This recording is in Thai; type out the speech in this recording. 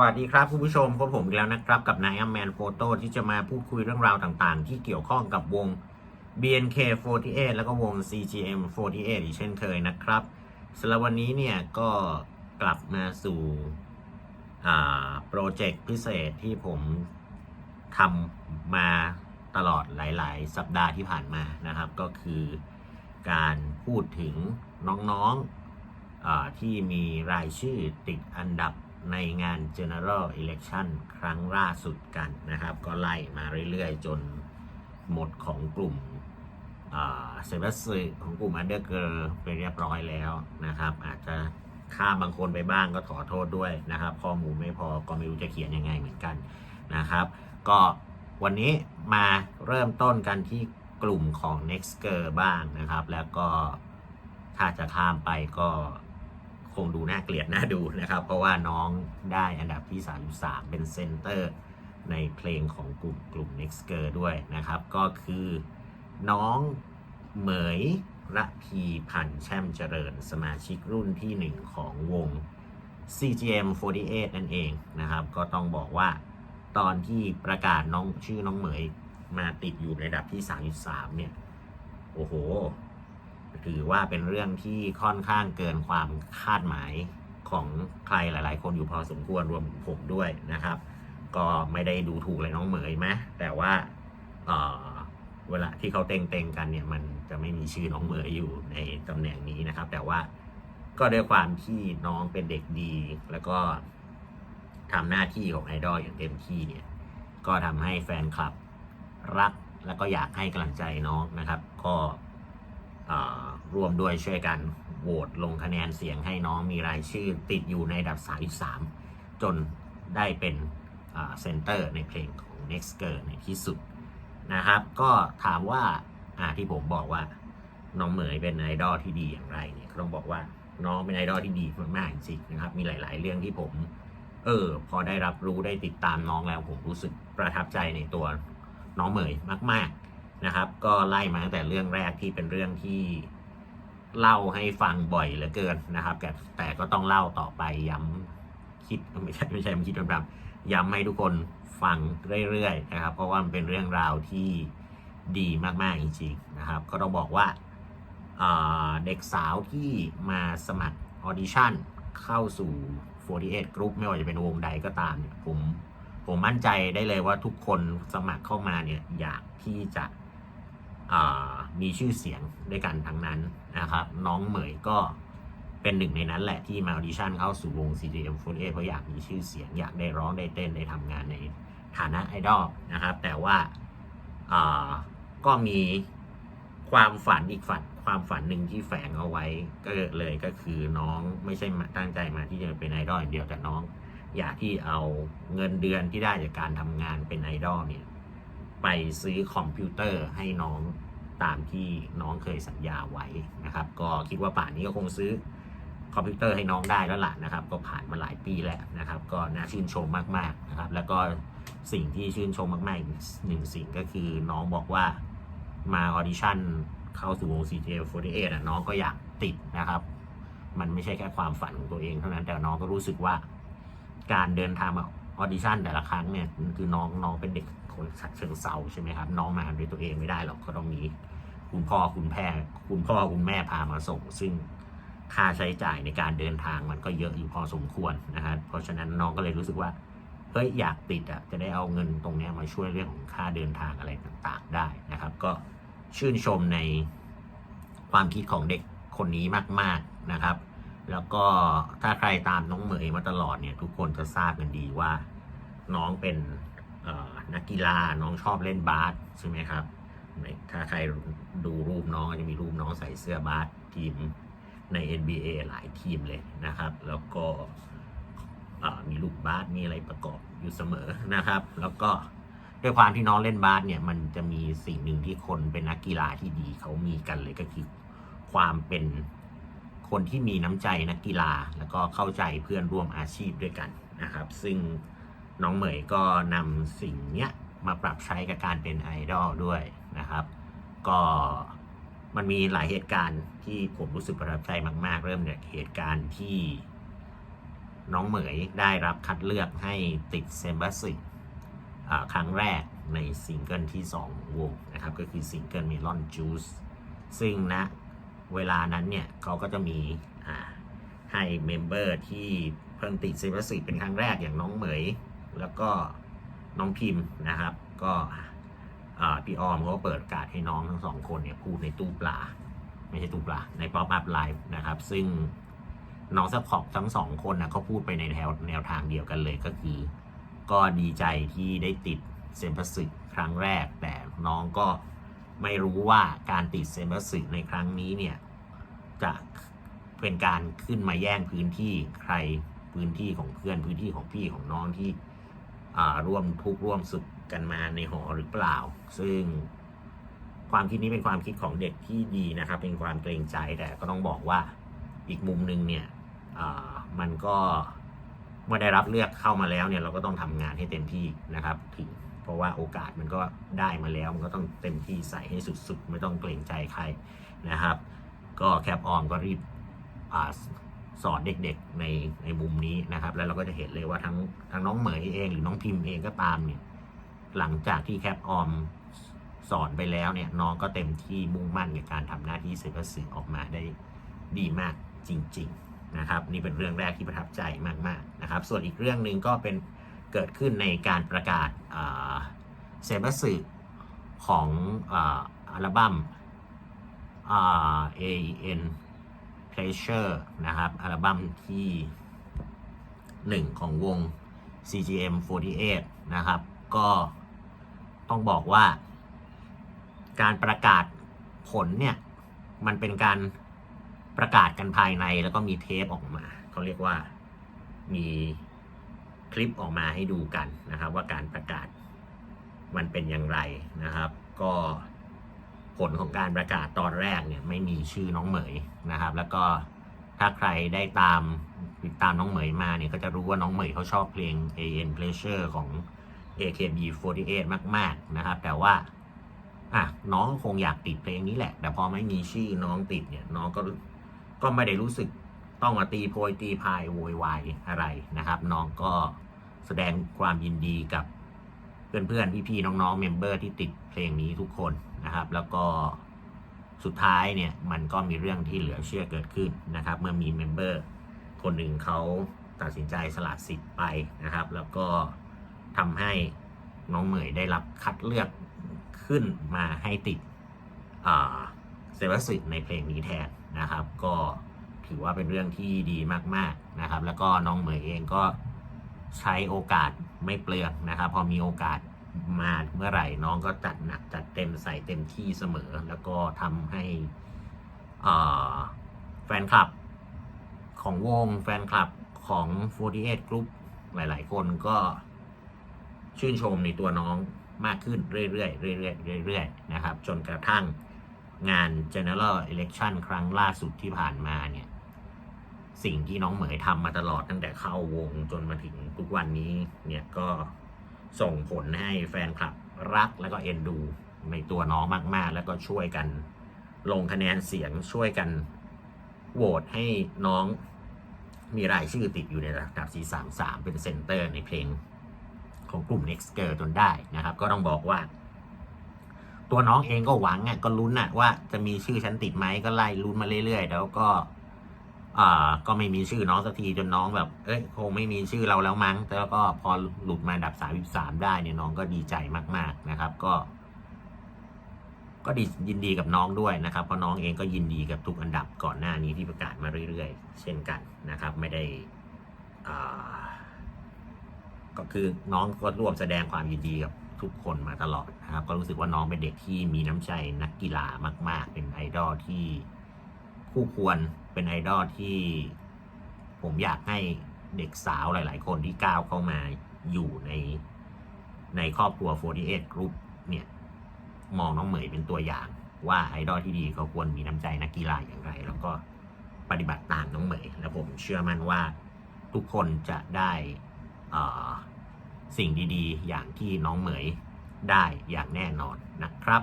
วัสดีครับคุณผู้ชมพบผมอีกแล้วนะครับ กับนายอัมแมนโฟโต้ที่จะมาพูดคุยเรื่องราวต่างๆ ที่เกี่ยวข้องกับวง BNK48 แล้วก็วง CGM48 อีกเช่นเคยนะครับสำหรับวันนี้เนี่ยก็กลับมาสู่โปรเจกต์พิเศษที่ผมทำมาตลอดหลาย ๆ สัปดาห์ที่ผ่านมานะครับ ก็คือการพูดถึงน้องๆอาที่มีรายชื่อติดอันดับ ในงาน General Election ครั้งล่าสุดกันนะครับ ก็ไล่มาเรื่อยๆ จนหมดของกลุ่มเซเวสของกลุ่มอันเดอร์เกอร์ไปเรียบร้อยแล้วนะครับ อาจจะข้ามบางคนไปบ้างก็ขอโทษด้วยนะครับ ข้อมูลไม่พอก็ไม่รู้จะเขียนยังไงเหมือนกันนะครับ ก็วันนี้มาเริ่มต้นกันที่กลุ่มของ Next Girl บ้างนะครับ แล้วก็ถ้าจะข้ามไปก็ คงดูน่าเกลียดน่าดูนะครับ เพราะว่าน้องได้อันดับที่ 33 เป็นเซนเตอร์ในเพลงของกลุ่มกลุ่ม Next Girl ด้วยนะครับ ก็คือน้องเหมยระพีพันธ์แช่มเจริญ สมาชิกรุ่นที่ 1 ของวง CGM48 นั่นเองนะครับ ก็ต้องบอกว่าตอนที่ประกาศน้องชื่อน้องเหมยมาติดอยู่ในระดับที่ 33 เนี่ย โอ้โห ถือว่าเป็นเรื่องที่ค่อนข้างเกินความคาดหมายของใครหลาย ๆ คนอยู่พอสมควรรวมผมด้วยนะครับ ก็ไม่ได้ดูถูกเลยน้องเหมยไหมแต่ว่าเเวลาที่เขาเต็งๆกันเนี่ยมันจะไม่มีชื่อน้องเหมยอยู่ในตำแหน่งนี้นะครับ แต่ว่าก็ด้วยความที่น้องเป็นเด็กดี แล้วก็ทำหน้าที่ของไอดอลอย่างเต็มที่เนี่ยก็ทำให้แฟนคลับรักแล้วก็อยากให้กำลังใจน้องนะครับ ก็ ร่วมด้วยช่วยกันโหวตลงคะแนนเสียงให้น้องมีรายชื่อติดอยู่ในอันดับ33จนได้เป็นเซนเตอร์ในเพลงของ Next Girl ในที่สุดนะครับ ก็ถามว่าที่ผมบอกว่าน้องเหมยเป็นไอดอลที่ดีอย่างไรเนี่ยก็ต้องบอกว่าน้องเป็นไอดอลที่ดีมากๆจริงๆนะครับ มีหลาย ๆ เรื่องที่ผม เออ พอได้รับรู้ได้ติดตามน้องแล้วผมรู้สึกประทับใจในตัวน้องเหมยมาก ๆ นะครับ ก็ไล่มาตั้งแต่เรื่องแรกที่เป็นเรื่องที่เล่าให้ฟังบ่อยเหลือเกินนะครับ แต่แต่ก็ต้องเล่าต่อไปย้ำคิดไม่ใช่ไม่ใช่ไม่คิดแบบ ย้ำให้ทุกคนฟังเรื่อยๆนะครับ เพราะว่ามันเป็นเรื่องราวที่ดีมากๆจริงๆนะครับ ก็ต้องบอกว่าเด็กสาวที่มาสมัครออดิชั่นเข้าสู่ 48 Group ไม่ว่าจะเป็นวงใดก็ตามเนี่ยผมผมมั่นใจได้เลยว่าทุกคนสมัครเข้ามาเนี่ยอยากที่จะ มีชื่อเสียงด้วยกันทั้งนั้นนะครับ น้องเหมยก็เป็นหนึ่งในนั้นแหละที่มาออดิชั่นเข้าสู่วง CGM48 เพราะอยากมีชื่อเสียง อยากได้ร้องได้เต้นได้ทำงานในฐานะไอดอลนะครับ แต่ว่าก็มีความฝันอีกฝันความฝันหนึ่งที่แฝงเอาไว้ก็เลยก็คือน้องไม่ใช่ตั้งใจมาที่จะเป็นไอดอลอย่างเดียวแต่น้อง อยากที่เอาเงินเดือนที่ได้จากการทำงานเป็นไอดอลเนี่ย ไปซื้อคอมพิวเตอร์ให้น้องตามที่น้องเคยสัญญาไว้นะครับ ก็คิดว่าป่านนี้ก็คงซื้อคอมพิวเตอร์ให้น้องได้แล้วล่ะนะครับ ก็ผ่านมาหลายปีแล้วนะครับ ก็น่าชื่นชมมากๆนะครับ แล้วก็สิ่งที่ชื่นชมมากๆอีกหนึ่งสิ่งก็คือน้องบอกว่ามาออดิชั่นเข้าสู่วง CJ48 อะน้องก็อยากติดนะครับ มันไม่ใช่แค่ความฝันของตัวเองเท่านั้นแต่น้องก็รู้สึกว่า การเดินทางมาออดิชั่นแต่ละครั้งเนี่ยคือน้องน้องเป็นเด็ก คนสัตเชิงเซาใช่ไหมครับ น้องมาด้วยตัวเองไม่ได้หรอกก็ต้องมีคุณพ่อคุณแม่คุณพ่อคุณแม่พามาส่ง ซึ่งค่าใช้จ่ายในการเดินทางมันก็เยอะอยู่พอสมควรนะครับเพราะฉะนั้นน้องก็เลยรู้สึกว่าเฮ้ยอยากติดอะจะได้เอาเงินตรงนี้มาช่วยเรื่องของค่าเดินทางอะไรต่างๆได้นะครับ ก็ชื่นชมในความคิดของเด็กคนนี้มาก ๆนะครับ แล้วก็ถ้าใครตามน้องเหมยมาตลอดเนี่ยทุกคนจะทราบกันดีว่าน้องเป็น นักกีฬาน้องชอบเล่นบาสใช่ไหมครับ ถ้าใครดูรูปน้องจะมีรูปน้องใส่เสื้อบาสทีมใน NBA หลายทีมเลยนะครับ แล้วก็มีลูกบาสมีอะไรประกอบอยู่เสมอนะครับ แล้วก็ด้วยความที่น้องเล่นบาสเนี่ยมันจะมีสิ่งหนึ่งที่คนเป็นนักกีฬาที่ดีเขามีกันเลยก็คือความเป็นคนที่มีน้ำใจนักกีฬา แล้วก็เข้าใจเพื่อนร่วมอาชีพด้วยกันนะครับ ซึ่ง น้องเหมยก็นำสิ่งเนี้ยมาปรับใช้กับการเป็นไอดอลด้วยนะครับ ก็มันมีหลายเหตุการณ์ที่ผมรู้สึกประทับใจมาก ๆ เริ่มจากเหตุการณ์ที่น้องเหมยได้รับคัดเลือกให้ติดเซมบัสซิครั้งแรกในซิงเกิลที่2ของวงนะครับ ก็คือซิงเกิล Melon Juice ซึ่งณเวลานั้นเนี่ยเขาก็จะมีให้เมมเบอร์ที่เพิ่งติดเซมบัสซิเป็นครั้งแรกอย่างน้องเหมย แล้วก็น้องพิมพ์นะครับ ก็พี่ออมเขาก็เปิดโอกาสให้น้องทั้งสองคนเนี่ยพูดในตู้ปลา ไม่ใช่ตู้ปลา ในป๊อปอัพไลฟ์นะครับ ซึ่งน้องซัพพอร์ตทั้งสองคนนะเขาพูดไปในแนวแนวทางเดียวกันเลยก็คือ ก็ดีใจที่ได้ติดเซมพัสสึครั้งแรก แต่น้องก็ไม่รู้ว่าการติดเซมพัสสึในครั้งนี้เนี่ยจะเป็นการขึ้นมาแย่งพื้นที่ใครพื้นที่ของเพื่อนพื้นที่ของพี่ของน้องที่ ร่วมทุกข์ร่วมสุขกันมาในหอหรือเปล่า ซึ่งความคิดนี้เป็นความคิดของเด็กที่ดีนะครับ เป็นความเกรงใจแต่ก็ต้องบอกว่าอีกมุมหนึ่งเนี่ยมันก็เมื่อได้รับเลือกเข้ามาแล้วเนี่ยเราก็ต้องทำงานให้เต็มที่นะครับถึงเพราะว่าโอกาสมันก็ได้มาแล้ว มันก็ต้องเต็มที่ใส่ให้สุดๆ ไม่ต้องเกรงใจใครนะครับ ก็แคปออมก็รีบอา สอนเด็กๆในในมุมนี้นะครับ แล้วเราก็จะเห็นเลยว่าทั้งทั้งน้องเหมยเองหรือน้องพิมพ์เองก็ตามเนี่ย หลังจากที่แคปออมสอนไปแล้วเนี่ยน้องก็เต็มที่มุ่งมั่นในการทำหน้าที่สื่อสื่อออกมาได้ดีมากจริง ๆนะครับ นี่เป็นเรื่องแรกที่ประทับใจมากๆนะครับ ส่วนอีกเรื่องหนึ่งก็เป็นเกิดขึ้นในการประกาศเซบัสสึของอ,อัลบั้ม A N Pleasure นะครับ อัลบั้มที่ 1 ของวง CGM 48นะครับ ก็ต้องบอกว่า การประกาศผลเนี่ย มันเป็นการประกาศกันภายในแล้วก็มีเทปออกมา เขาเรียกว่ามีคลิปออกมาให้ดูกันนะครับ ว่าการประกาศมันเป็นอย่างไรนะครับ ก็ ผลของการประกาศตอนแรกเนี่ยไม่มีชื่อน้องเหมยนะครับ แล้วก็ถ้าใครได้ตามติดตามน้องเหมยมาเนี่ยก็จะรู้ว่าน้องเหมยเขาชอบเพลง AN Pleasure ของ AKB48 มาก ๆ นะครับ แต่ว่าอะน้องคงอยากติดเพลงนี้แหละ แต่พอไม่มีชื่อน้องติดเนี่ย น้องก็ก็ไม่ได้รู้สึกต้องมาตีโพยตีพายโวยวายอะไรนะครับ น้องก็แสดงความยินดีกับ เพื่อนๆ พี่ๆ น้องๆ เมมเบอร์ที่ติดเพลงนี้ทุกคนนะครับ แล้วก็สุดท้ายเนี่ยมันก็มีเรื่องที่เหลือเชื่อเกิดขึ้นนะครับ เมื่อมีเมมเบอร์คนหนึ่งเขาตัดสินใจสละสิทธิ์ไปนะครับ แล้วก็ทำให้น้องเหมยได้รับคัดเลือกขึ้นมาให้ติดเซเวสิในเพลงนี้แทนนะครับ ก็ถือว่าเป็นเรื่องที่ดีมากๆนะครับ แล้วก็น้องเหมยเองก็ใช้โอกาส ไม่เปลืองนะครับ พอมีโอกาสมาเมื่อไหร่น้องก็จัดหนักจัดเต็มใส่เต็มที่เสมอ แล้วก็ทำให้แฟนคลับของวงแฟนคลับของ48 Group หลาย ๆ คนก็ชื่นชมในตัวน้องมากขึ้นเรื่อยๆเรื่อยๆเรื่อยๆนะครับ จนกระทั่งงาน General Election ครั้งล่าสุดที่ผ่านมาเนี่ย สิ่งที่น้องเหมยทำมาตลอดตั้งแต่เข้าวงจนมาถึงทุกวันนี้เนี่ยก็ส่งผลให้แฟนคลับรักแล้วก็เอ็นดูในตัวน้องมาก ๆ แล้วก็ช่วยกันลงคะแนนเสียงช่วยกันโหวตให้น้องมีรายชื่อติดอยู่ในระดับ433 เป็นเซนเตอร์ในเพลงของกลุ่ม Next Girl จนได้นะครับ ก็ต้องบอกว่า ตัวน้องเองก็หวังอะก็ลุ้นอะว่าจะมีชื่อฉันติดไหมก็ไล่ลุ้นมาเรื่อยๆ แล้วก็ อ่าก็ไม่มีชื่อน้องสักทีจนน้องแบบ เอ้ยคงไม่มีชื่อเราแล้วมั้ง แต่แล้วก็พอหลุดมาอันดับ33ได้เนี่ยน้องก็ดีใจมาก ๆนะครับ ก็ ก็ดียินดีกับน้องด้วยนะครับเพราะน้องเองก็ยินดีกับทุกอันดับก่อนหน้านี้ที่ประกาศมาเรื่อยๆ เช่นกันนะครับ ไม่ได้อ่าก็คือน้องก็ร่วมแสดงความยินดีกับทุกคนมาตลอดนะครับ ก็รู้สึกว่าน้องเป็นเด็กที่มีน้ำใจนักกีฬามาก ๆ เป็นไอดอลที่ คู่ควรเป็นไอดอลที่ผมอยากให้เด็กสาวหลาย ๆ คนที่ก้าวเข้ามาอยู่ในในครอบครัว 48 Group เนี่ยมองน้องเหมยเป็นตัวอย่าง ว่าไอดอลที่ดีเขาควรมีน้ำใจนักกีฬาอย่างไร แล้วก็ปฏิบัติตามน้องเหมย และผมเชื่อมั่นว่าทุกคนจะได้สิ่งดี ๆ อย่างที่น้องเหมยได้อย่างแน่นอนนะครับ